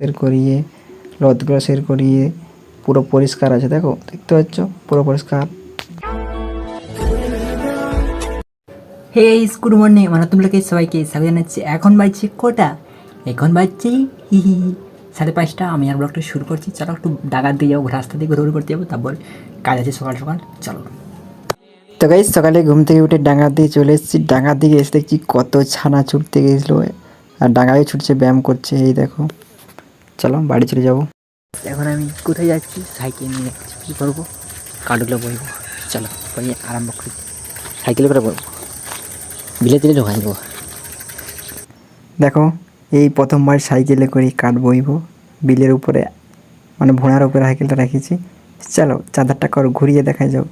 শের করিয়ে লদগুলো শের করিয়ে পুরো পরিষ্কার আছে দেখো দেখতে পাচ্ছ? পুরো পরিষ্কার। হে গুড মর্নিং মানে তোমাকে সবাইকে স্বাগত জানাচ্ছি। এখন বাজছে কটা? এখন বাজছে হি হি সাড়ে পাঁচটা আমি আর ব্লগটা শুরু করছি। চলো একটু ডাকাত দিয়ে যাব রাস্তা দিয়ে ঘুরে ঘুরে করতে যাব তারপর কাজ আছে সকাল সকাল চলো। তো গাইজ সকালে ঘুম থেকে উঠে ডাঙ্গার দিকে চলে এসেছি। ডাঙ্গার দিকে এসে দেখছি কত ছানা ছুটতে গেছিল। আর ডাঙ্গায় ছুটছে ব্যায়াম করছে এই দেখো। চলো বাড়ি চলে যাব। এখন আমি কোথায় যাচ্ছি? সাইকেল নিয়ে যাচ্ছি। কী করব? কার্ডগুলো বইব। চলো বই আরম্ভ করি। সাইকেল করে বইব। বিলে দিলে ঢোকাই দেবো দেখো এই প্রথমবার সাইকেলে করে কাঠ বইব। বিলের উপরে মানে ভোঁড়ার উপরে সাইকেলটা রেখেছি। চলো চাদরটা কর ঘুরিয়ে দেখা যাও।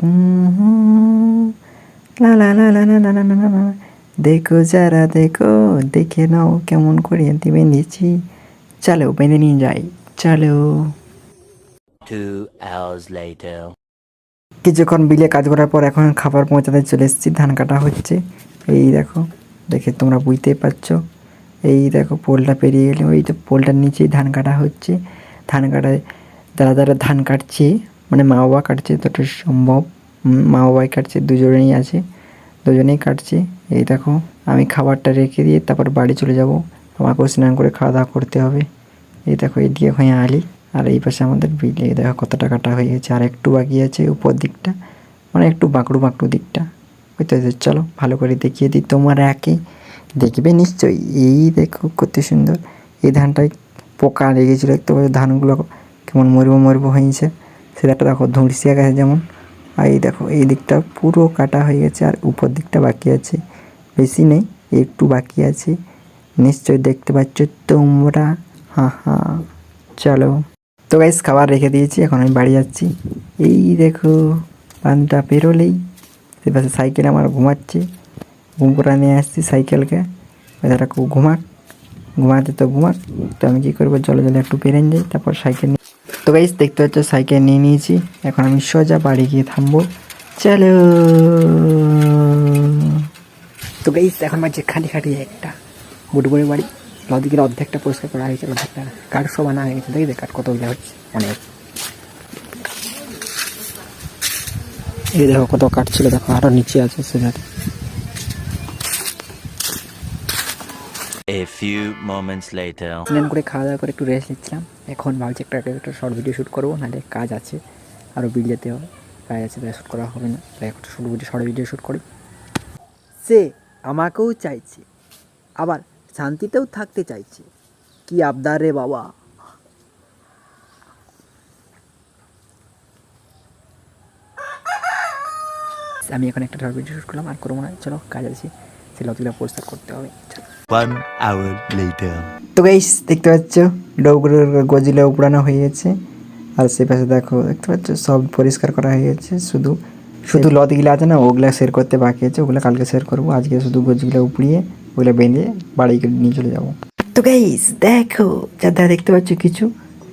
দেখো যারা দেখো দেখে নাও কেমন করে দিবে নিচি। চলো বেঁধে নিয়ে যাই চলো। কিছুক্ষণ বিলে কাজ করার পর এখন খাবার পৌঁছাতে চলে এসেছি ধান কাটা হচ্ছে। এই দেখো দেখে তোমরা বুঝতেই পারছ। এই দেখো পোলটা পেরিয়ে গেলে ওই তো পোলটার নিচেই ধান কাটা হচ্ছে। ধান কাটায় যারা যারা ধান কাটছে মানে মা বাবা কাটছে তত সম্ভব। মা বাবাই কাটছে দুজনেই আছে দুজনেই কাটছে। এই দেখো আমি খাবারটা রেখে দিয়ে তারপর বাড়ি চলে যাব। আমাকেও স্নান করে খাওয়া দাওয়া করতে হবে। এই দেখো, এদিকে হয়ে আলি, আর এই পাশে আমাদের বিলে। এই দেখো কতটা কাটা হয়ে গেছে, আর একটু বাকি আছে উপর দিকটা মানে একটু বাঁকড়ু বাঁকড়ু দিকটা। ওই তো চলো ভালো করে দেখিয়ে দিই, তোমার একে দেখবে নিশ্চয়ই। এই দেখো কত সুন্দর, এই ধানটায় পোকা লেগেছিলো দেখতে পাচ্ছ ধানগুলো কেমন মরব মরব হয়েছে। সেটা দেখো ধুঁড়সিয়া গেছে যেমন, আর এই দেখো, এই দিকটা পুরো কাটা হয়ে গেছে, আর উপর দিকটা বাকি আছে। বেশি নেই, একটু বাকি আছে। নিশ্চয়ই দেখতে পাচ্ছ তোমরা। হ্যাঁ হ্যাঁ। চলো। তো গাইস খাবার রেখে দিয়েছি, এখন আমি বাড়ি যাচ্ছি। এই দেখো পানটা পেরোলেই। সে পাশে সাইকেল আমার ঘুমাচ্ছে। ঘুম করে নিয়ে আসছি সাইকেলকে। বেচারা খুব ঘুমাক। ঘুমাতে তো ঘুমাক। তো আমি কী করব? জলে জলে একটু পেরেন যাই, তারপর সাইকেল নিয়ে তো গাইস দেখতে পাচ্ছ সাইকেল নিয়ে নিয়েছি। এখন আমি সোজা বাড়ি গিয়ে থামবো। চলো। তো গাইস এখন বাজছে খালি খাটি একটা। বুটবুড়ি বাড়ি। লদিকের অর্ধেকটা পরিষ্কার করা হয়েছে অর্ধেকটা কাঠ সব আনা হয়ে গেছে দেখি কাঠ কতগুলো হচ্ছে অনেক। এই দেখো কত কাঠ ছিল দেখো আরও নিচে আছে সেখানে A few moments later. স্নান করে খাওয়া দাওয়া করে একটু রেস্ট নিচ্ছিলাম। এখন ভাবছি একটা একটা শর্ট ভিডিও শ্যুট করব নাহলে কাজ আছে। আরও বিল যেতে হবে। কাজ আছে তাই শ্যুট করা হবে না। তাই একটা short video short video shoot করি। সে আমাকেও চাইছে। আবার শান্তিতেও থাকতে চাইছে। কি আবদার রে বাবা? আমি এখন একটা ভিডিও শ্যুট করলাম আর করব না। চলো কাজ আছে। সে লতগুলো পরিষ্কার করতে হবে। তো গাইস দেখতে পাচ্ছ ডৌগুলোর গজিলা উপড়ানো হয়ে গেছে। আর সে পাশে দেখো দেখতে পাচ্ছ সব পরিষ্কার করা হয়ে গেছে। শুধু শুধু লতগুলো আছে না ওগুলা শেয়ার করতে বাকি আছে। ওগুলো কালকে শেয়ার করব। আজকে শুধু গজগুলো উপড়িয়ে ওগুলো বেঁধে বাড়ি নিয়ে চলে যাব। তো গাইস দেখো যারা দেখতে পাচ্ছ কিছু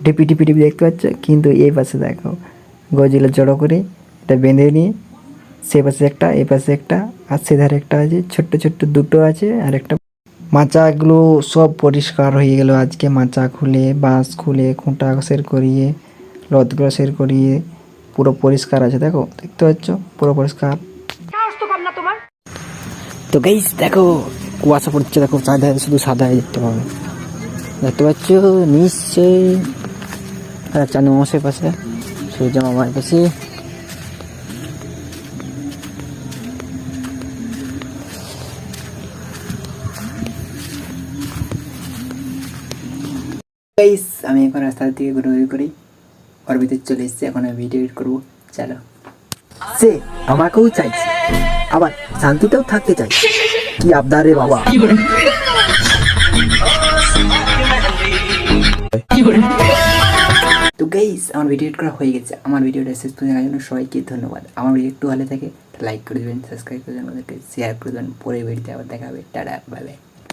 ডিপি ডিপি ডিপি দেখতে পাচ্ছ কিন্তু এই পাশে দেখো গজগুলো জড়ো করে এটা বেঁধে নিয়ে সে পাশে একটা এই পাশে একটা আর সেধারে একটা আছে ছোট্ট ছোট্ট দুটো আছে আর একটা মাচাগুলো সব পরিষ্কার হয়ে গেল আজকে মাচা খুলে বাঁশ খুলে খুঁটা সের করিয়ে লতগুলো সের করিয়ে পুরো পরিষ্কার আছে দেখো দেখতে পাচ্ছ পুরো পরিষ্কার। তো গাইস দেখো কুয়াশা পড়ছে, দেখো সাদা, শুধু সাদা দেখতে পাবে। দেখতে পাচ্ছ? নিশ্চয়ই। আর চানু মাসের পাশে, সূর্য মামার পাশে। আমি এখন রাস্তা থেকে ঘুরে করি। ওর ভিতরে চলে এসেছি, এখন আমি ভিডিও এডিট করব। চলো। সে আমাকেও চাইছে। আবার শান্তিতেও থাকতে চাই। কি আবদার রে বাবা? তো গাইস আমার ভিডিও করা হয়ে গেছে। আমার ভিডিওটা শেষ পর্যন্ত জন্য সবাইকে ধন্যবাদ। আমার ভিডিও একটু ভালো থাকে লাইক করে দেবেন সাবস্ক্রাইব করে দেবেন ওদেরকে শেয়ার করে দেবেন। পরে ভিডিওতে আবার দেখা হবে। Tata bye bye